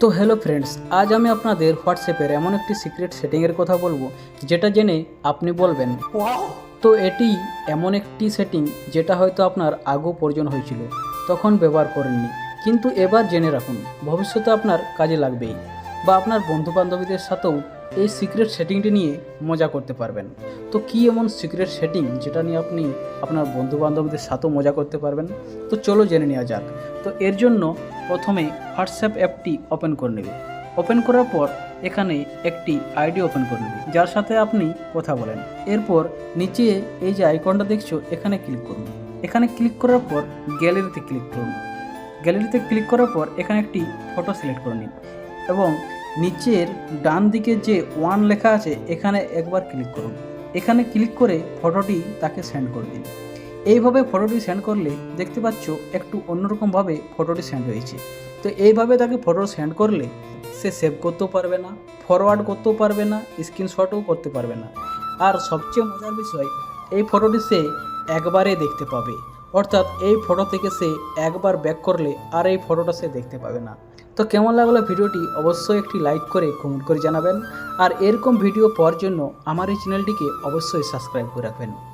তো hello friends আজ আমি আপনাদের হোয়াটসঅ্যাপের এমন একটি সিক্রেট সেটিংয়ের কথা বলব যেটা জেনে আপনি বলবেন। তো এটি এমন একটি সেটিং যেটা হয়তো আপনার আগেও প্রয়োজন হয়েছিল তখন ব্যবহার করেননি। কিন্তু এবার জেনে রাখুন ভবিষ্যতে আপনার কাজে লাগবেই বা আপনার বন্ধু বান্ধবীদের সাথেও এই সিক্রেট সেটিংটি নিয়ে মজা করতে পারবেন। তো কী এমন সিক্রেট সেটিং যেটা নিয়ে আপনি আপনার বন্ধু বান্ধবীদের সাথেও মজা করতে পারবেন? তো চলো জেনে নেওয়া যাক। তো এর জন্য প্রথমে হোয়াটসঅ্যাপ অ্যাপটি ওপেন করে নেবে। ওপেন করার পর এখানে একটি আইডি ওপেন করে নেবে, যার সাথে আপনি কথা বলেন। এরপর নিচে এই যে আইকনটা দেখছ, এখানে ক্লিক করুন। এখানে ক্লিক করার পর গ্যালারিতে ক্লিক করুন। গ্যালারিতে ক্লিক করার পর এখানে একটি ফটো সিলেক্ট করে নিন এবং নিচের ডান দিকে যে ওয়ান লেখা আছে, এখানে একবার ক্লিক করুন। এখানে ক্লিক করে ফটোটি তাকে সেন্ড করে দিন। এইভাবে ফটোটি সেন্ড করলে দেখতে পাচ্ছ একটু অন্যরকমভাবে ফটোটি সেন্ড হয়েছে। তো এইভাবে তাকে ফটো সেন্ড করলে সে সেভ করতেও পারবে না ফরওয়ার্ড করতেও পারবে না স্ক্রিনশটও করতে পারবে না। আর সবচেয়ে মজার বিষয়, এই ফটোটি সে একবারে দেখতে পাবে। অর্থাৎ এই ফটো থেকে সে একবার ব্যাক করলে আর এই ফটোটা সে দেখতে পাবে না। তো কেমন লাগল ভিডিওটি অবশ্যই একটি লাইক করে কমেন্ট করে জানাবেন। আর এরকম ভিডিও পাওয়ার জন্য আমার এই চ্যানেলটিকে অবশ্যই সাবস্ক্রাইব করে রাখবেন।